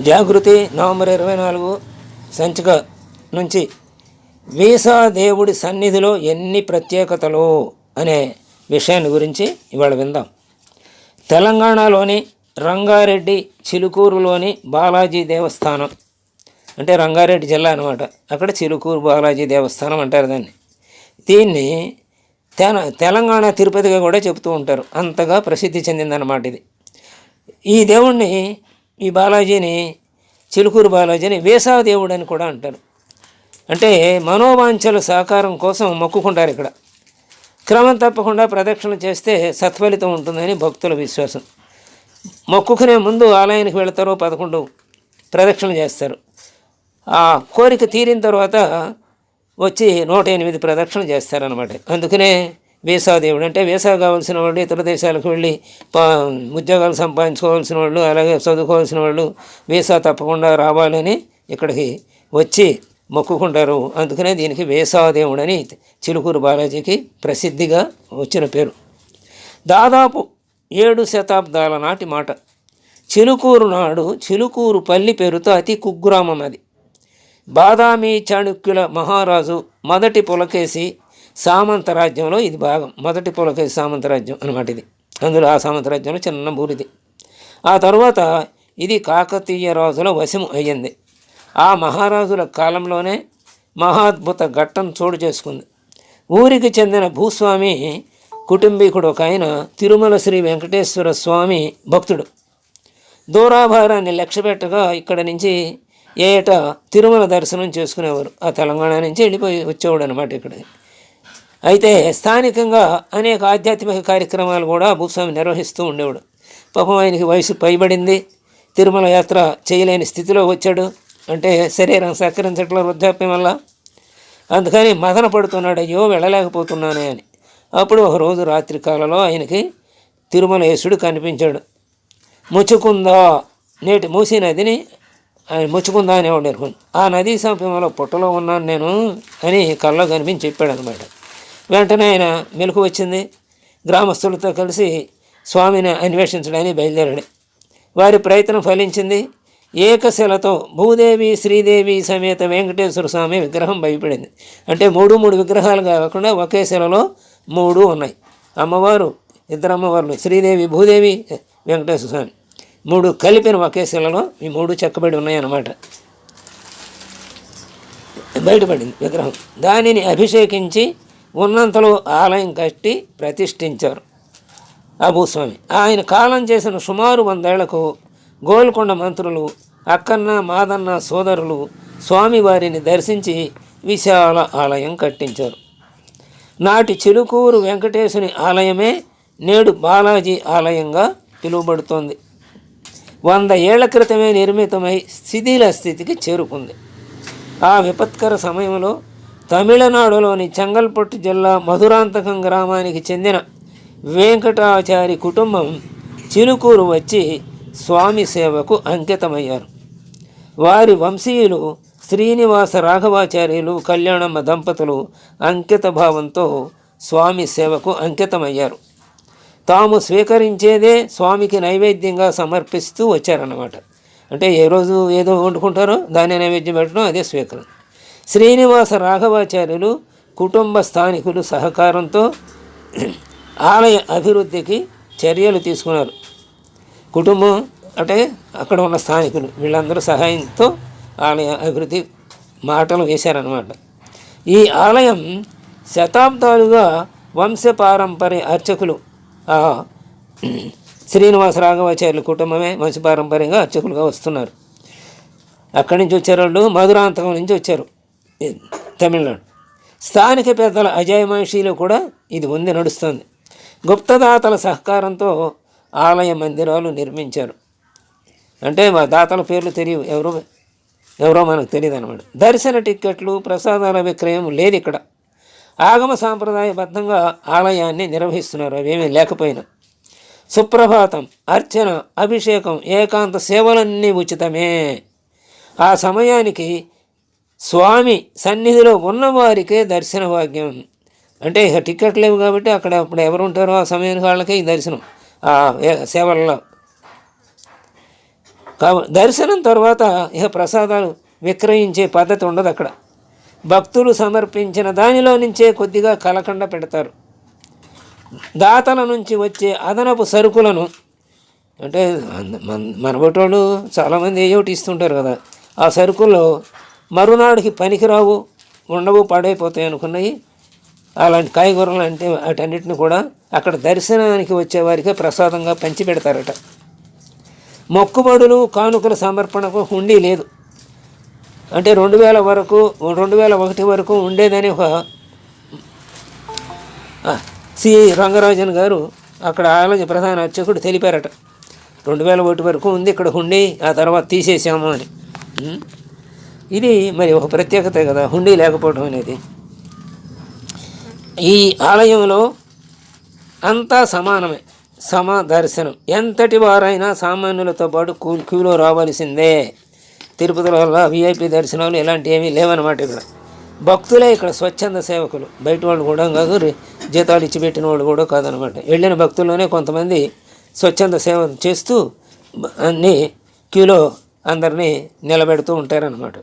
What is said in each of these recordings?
జాగృతి November ఇరవై నాలుగు సంచిక నుంచి వీసా దేవుడి సన్నిధిలో ఎన్ని ప్రత్యేకతలు అనే విషయాన్ని గురించి ఇవాళ విందాం. తెలంగాణలోని రంగారెడ్డి చిలుకూరులోని బాలాజీ దేవస్థానం. అంటే రంగారెడ్డి జిల్లా అనమాట అక్కడ చిలుకూరు బాలాజీ దేవస్థానం అంటారు దాన్ని. దీన్ని తెల తెలంగాణ తిరుపతిగా కూడా చెబుతూ ఉంటారు. అంతగా ప్రసిద్ధి చెందిందన్నమాట ఇది. ఈ దేవుణ్ణి ఈ బాలాజీని చిలుకూరు బాలాజీని వేసాదేవుడు అని కూడా అంటారు. అంటే మనోవాంఛల సహకారం కోసం మొక్కుకుంటారు ఇక్కడ. క్రమం తప్పకుండా ప్రదక్షిణ చేస్తే సత్ఫలితం ఉంటుందని భక్తుల విశ్వాసం. మొక్కుకునే ముందు ఆలయానికి వెళతారు పదకొండు ప్రదక్షిణ చేస్తారు. ఆ కోరిక తీరిన తర్వాత వచ్చి నూట ఎనిమిది ప్రదక్షిణ చేస్తారనమాట అందుకనే వేసాదేవుడు. అంటే వీసా కావాల్సిన వాళ్ళు ఇతర దేశాలకు వెళ్ళి ఉద్యోగాలు సంపాదించుకోవాల్సిన వాళ్ళు అలాగే చదువుకోవాల్సిన వాళ్ళు వీసా తప్పకుండా రావాలని ఇక్కడికి వచ్చి మొక్కుకుంటారు. అందుకనే దీనికి వేసాదేవుడు అని చిలుకూరు బాలాజీకి ప్రసిద్ధిగా వచ్చిన పేరు. దాదాపు ఏడు శతాబ్దాల నాటి మాట. చిలుకూరు నాడు చిలుకూరు పల్లి పేరుతో అతి కుగ్రామం అది. బాదామి చాణుక్యుల మహారాజు మొదటి పులకేసి సామంతరాజ్యంలో ఇది భాగం. మొదటి పులకేసి సామంతరాజ్యం అనమాట ఇది. అందులో ఆ సామంతరాజ్యంలో చిన్న ఊరిది. ఆ తర్వాత ఇది కాకతీయ రాజుల వశము అయ్యింది. ఆ మహారాజుల కాలంలోనే మహాద్భుత ఘట్టం చోటు చేసుకుంది. ఊరికి చెందిన భూస్వామి కుటుంబీకుడు ఒక ఆయన తిరుమల శ్రీ వెంకటేశ్వర స్వామి భక్తుడు. దూరాభారాన్ని లక్ష్యపెట్టగా ఇక్కడ నుంచి ఏటా తిరుమల దర్శనం చేసుకునేవారు. ఆ తెలంగాణ నుంచి వెళ్ళిపోయి వచ్చేవాడు అనమాట ఇక్కడ. అయితే స్థానికంగా అనేక ఆధ్యాత్మిక కార్యక్రమాలు కూడా భూస్వామి నిర్వహిస్తూ ఉండేవాడు. పాపం ఆయనకి వయసు పైబడింది. తిరుమల యాత్ర చేయలేని స్థితిలో వచ్చాడు. అంటే శరీరం సహకరించట్ల వృద్ధాప్యం వల్ల. అందుకని మదన పడుతున్నాడు. అయ్యో వెళ్ళలేకపోతున్నానే అని. అప్పుడు ఒకరోజు రాత్రి కాలంలో ఆయనకి తిరుమలేశుడు కనిపించాడు. ముచ్చుకుందా నేటి మూసీ నదిని? ఆయన ముచ్చుకుందా అనేవాడు ఆ నదీ సమీపంలో పుట్టలో ఉన్నాను నేను అని కల్లో కనిపించి చెప్పాడు అనమాట వెంటనే ఆయన మెలకు వచ్చింది. గ్రామస్తులతో కలిసి స్వామిని అన్వేషించడానికి బయలుదేరాడు. వారి ప్రయత్నం ఫలించింది. ఏకశిలతో భూదేవి శ్రీదేవి సమేత వెంకటేశ్వర స్వామి విగ్రహం భయపడింది. అంటే మూడు మూడు విగ్రహాలు కాకుండా ఒకే శిలలో మూడు ఉన్నాయి. అమ్మవారు ఇద్దరు అమ్మవార్లు శ్రీదేవి భూదేవి వెంకటేశ్వర స్వామి. మూడు కలిపిన ఒకే శిలలో ఈ మూడు చెక్కబడి ఉన్నాయన్నమాట. బయటపడింది విగ్రహం. దానిని అభిషేకించి ఉన్నంతలో ఆలయం కట్టి ప్రతిష్ఠించారు. ఆ భూస్వామి ఆయన కాలం చేసిన సుమారు వందేళ్ళకు గోల్కొండ మంత్రులు అక్కన్న మాదన్న సోదరులు స్వామివారిని దర్శించి విశాల ఆలయం కట్టించారు. నాటి చిలుకూరు వెంకటేశుని ఆలయమే నేడు బాలాజీ ఆలయంగా పిలువబడుతోంది. వంద ఏళ్ళ క్రితమే నిర్మితమై శిథిల స్థితికి చేరుకుంది. ఆ విపత్కర సమయంలో తమిళనాడులోని చెంగల్పట్టు జిల్లా మధురాంతకం గ్రామానికి చెందిన వెంకటాచారి కుటుంబం చిలుకూరు వచ్చి స్వామి సేవకు అంకితమయ్యారు. వారి వంశీయులు శ్రీనివాస రాఘవాచార్యులు కళ్యాణమ్మ దంపతులు అంకిత భావంతో స్వామి సేవకు అంకితమయ్యారు. తాము స్వీకరించేదే స్వామికి నైవేద్యంగా సమర్పిస్తూ వచ్చారన్నమాట. అంటే ఏ రోజు ఏదో వండుకుంటారో దాన్ని నైవేద్యం పెట్టడం అదే స్వీకరణ. శ్రీనివాస రాఘవాచార్యులు కుటుంబ స్థానికులు సహకారంతో ఆలయ అభివృద్ధికి చర్యలు తీసుకున్నారు. కుటుంబం అంటే అక్కడ ఉన్న స్థానికులు వీళ్ళందరూ సహాయంతో ఆలయ అభివృద్ధి మాటలు వేశారనమాట ఈ ఆలయం శతాబ్దాలుగా వంశపారంపర్య అర్చకులు శ్రీనివాస రాఘవాచార్యుల కుటుంబమే వంశపారంపర్యంగా అర్చకులుగా వస్తున్నారు. అక్కడి నుంచి వచ్చారు వాళ్ళు మధురాంతకం నుంచి వచ్చారు. తమిళనాడు. స్థానిక పెద్దల అజయమాషిలో కూడా ఇది ఉంది నడుస్తుంది. గుప్తదాతల సహకారంతో ఆలయ మందిరాలు నిర్మించారు. అంటే మా దాతల పేర్లు తెలియవు. ఎవరో ఎవరో మనకు తెలియదు అనమాట దర్శన టిక్కెట్లు ప్రసాదాల విక్రయం లేదు ఇక్కడ. ఆగమ సాంప్రదాయబద్ధంగా ఆలయాన్ని నిర్వహిస్తున్నారు. అవేమీ లేకపోయినా. సుప్రభాతం అర్చన అభిషేకం ఏకాంత సేవలన్నీ ఉచితమే. ఆ సమయానికి స్వామి సన్నిధిలో ఉన్నవారికే దర్శన భాగ్యం అంటే ఇక టికెట్ లేవు కాబట్టి అక్కడ అప్పుడు ఎవరు ఉంటారో ఆ సమయానికి వాళ్ళకే ఈ దర్శనం ఆ సేవల్లో. కా దర్శనం తర్వాత ఇక ప్రసాదాలు విక్రయించే పద్ధతి ఉండదు అక్కడ. భక్తులు సమర్పించిన దానిలో నుంచే కొద్దిగా కలకండ పెడతారు. దాతల నుంచి వచ్చే అదనపు సరుకులను అంటే మన- మన- చాలామంది ఏ ఒకటి ఇస్తుంటారు కదా ఆ సరుకుల్లో మరునాడికి పనికిరావు ఉండవు పాడైపోతాయి అనుకున్నాయి. అలాంటి కాయగూరలు అంటే వాటన్నిటిని కూడా అక్కడ దర్శనానికి వచ్చేవారికి ప్రసాదంగా పంచి పెడతారట మొక్కుబడులు కానుకల సమర్పణకు హుండీ లేదు. అంటే రెండు వేల వరకు రెండు వేల ఒకటి వరకు ఉండేదని ఒక సి. రంగరాజన్ గారు అక్కడ ఆలోచన ప్రధాన అర్చకుడు తెలిపారట. రెండు వేల ఒకటి వరకు ఉంది ఇక్కడ హుండీ ఆ తర్వాత తీసేసాము అని. ఇది మరి ఒక ప్రత్యేకత కదా హుండీ లేకపోవడం అనేది. ఈ ఆలయంలో అంతా సమానమే సమ దర్శనం ఎంతటి వారైనా సామాన్యులతో పాటు క్యూ క్యూలో రావాల్సిందే. తిరుపతిలో వల్ల విఐపి దర్శనాలు ఇలాంటివి ఏమీ లేవన్నమాట ఇక్కడ. భక్తులే ఇక్కడ స్వచ్ఛంద సేవకులు. బయట వాళ్ళు కూడా కాదు జీతాలు ఇచ్చి పెట్టిన వాళ్ళు కూడా కాదనమాట వెళ్ళిన భక్తుల్లోనే కొంతమంది స్వచ్ఛంద సేవ చేస్తూ అన్నీ అన్ని క్యూలో అందరినీ నిలబెడుతూ ఉంటారనమాట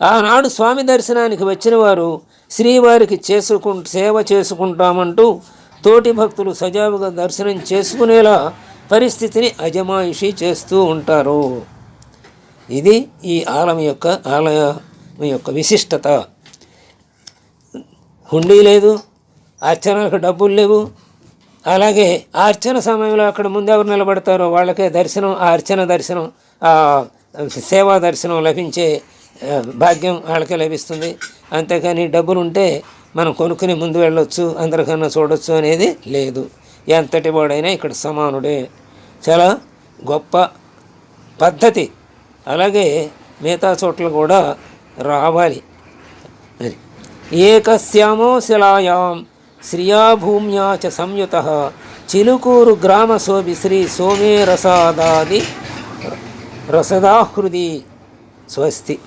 ఆనాడు స్వామి దర్శనానికి వచ్చిన వారు శ్రీవారికి చేసుకు సేవ చేసుకుంటామంటూ తోటి భక్తులు సజావుగా దర్శనం చేసుకునేలా పరిస్థితిని అజమాయిషీ చేస్తూ ఉంటారు. ఇది ఈ ఆలయం యొక్క ఆలయం యొక్క విశిష్టత. హుండీ లేదు అర్చనలకు డబ్బులు లేవు. అలాగే అర్చన సమయంలో అక్కడ ముందెవరు ఎవరు నిలబడతారో వాళ్ళకే దర్శనం ఆ అర్చన దర్శనం ఆ సేవా దర్శనం లభించే భాగ్యం వాళ్ళకే లభిస్తుంది. అంతేకాని డబ్బులు ఉంటే మనం కొనుక్కుని ముందు వెళ్ళొచ్చు అందరికన్నా చూడొచ్చు అనేది లేదు. ఎంతటి వాడైనా ఇక్కడ సమానుడే. చాలా గొప్ప పద్ధతి. అలాగే మిగతా చోట్ల కూడా రావాలి. అది. ఏకశ్యామో శిలాయాం శ్రియా భూమ్యా చ సంయుత చిలుకూరు గ్రామ శోభి శ్రీ సోమే రసాదాది రసదాహృది స్వస్తి.